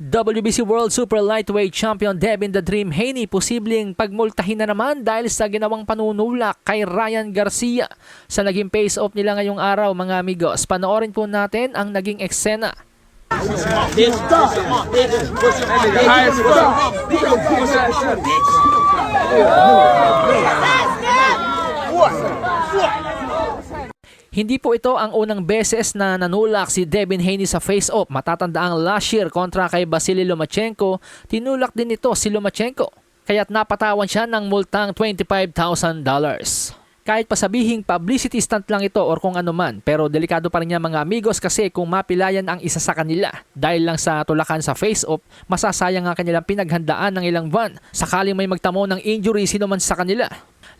WBC World Super Lightweight Champion Devin The Dream Haney posibleng pagmultahin na naman dahil sa ginawang panunulak kay Ryan Garcia sa naging face-off nila ngayong araw mga amigos. Panoorin po natin ang naging eksena. Hindi po ito ang unang beses na nanulak si Devin Haney sa face-off. Matatanda ang last year kontra kay Vasily Lomachenko, tinulak din ito si Lomachenko. Kaya't napatawan siya ng multang $25,000. Kahit pasabihing publicity stunt lang ito or kung ano man, pero delikado pa rin niya mga amigos kasi kung mapilayan ang isa sa kanila dahil lang sa tulakan sa face-off, masasayang ang kanilang pinaghandaan ng ilang buwan sakaling may magtamo ng injury sino man sa kanila.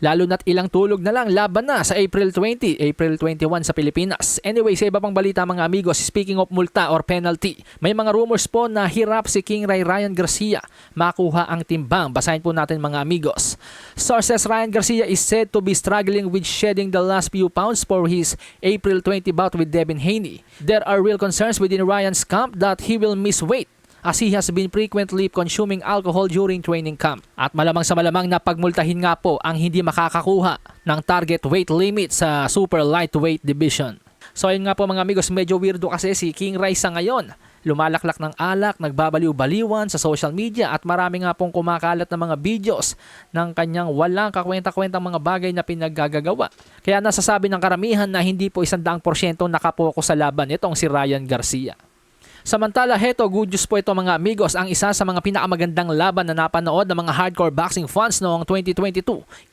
Lalo na't ilang tulog na lang laban na sa April 20, April 21 sa Pilipinas. Anyway, sa iba pang balita mga amigos, speaking of multa or penalty, may mga rumors po na hirap si King Ray Ryan Garcia makuha ang timbang. Basahin po natin mga amigos. Sources Ryan Garcia is said to be struggling with shedding the last few pounds for his April 20 bout with Devin Haney. There are real concerns within Ryan's camp that he will miss weight as he has been frequently consuming alcohol during training camp. At malamang sa malamang na pagmultahin nga po ang hindi makakakuha ng target weight limit sa super lightweight division. So ayun nga po mga amigos, medyo weirdo kasi si King Rai sa ngayon. Lumalaklak ng alak, nagbabaliw-baliwan sa social media at marami nga pong kumakalat ng mga videos ng kanyang walang kakwenta-kwentang mga bagay na pinaggagawa. Kaya nasasabi ng karamihan na hindi po isandaang porsyento nakapokus sa laban itong si Ryan Garcia. Samantala, heto, good news po ito mga amigos, ang isa sa mga pinakamagandang laban na napanood ng mga hardcore boxing fans noong 2022,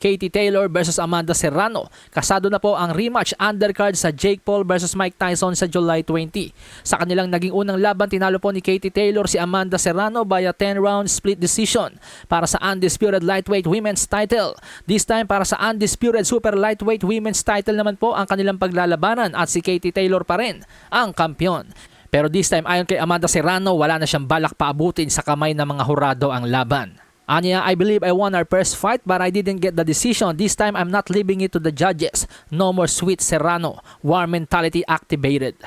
Katie Taylor versus Amanda Serrano. Kasado na po ang rematch undercard sa Jake Paul versus Mike Tyson sa July 20. Sa kanilang naging unang laban, tinalo po ni Katie Taylor si Amanda Serrano via 10-round split decision para sa undisputed lightweight women's title. This time para sa undisputed super lightweight women's title naman po ang kanilang paglalabanan at si Katie Taylor pa rin ang kampiyon. Pero this time ayon kay Amanda Serrano, wala na siyang balak paabutin sa kamay ng mga hurado ang laban. Anya, I believe I won our first fight but I didn't get the decision. This time I'm not leaving it to the judges. No more sweet Serrano. War mentality activated.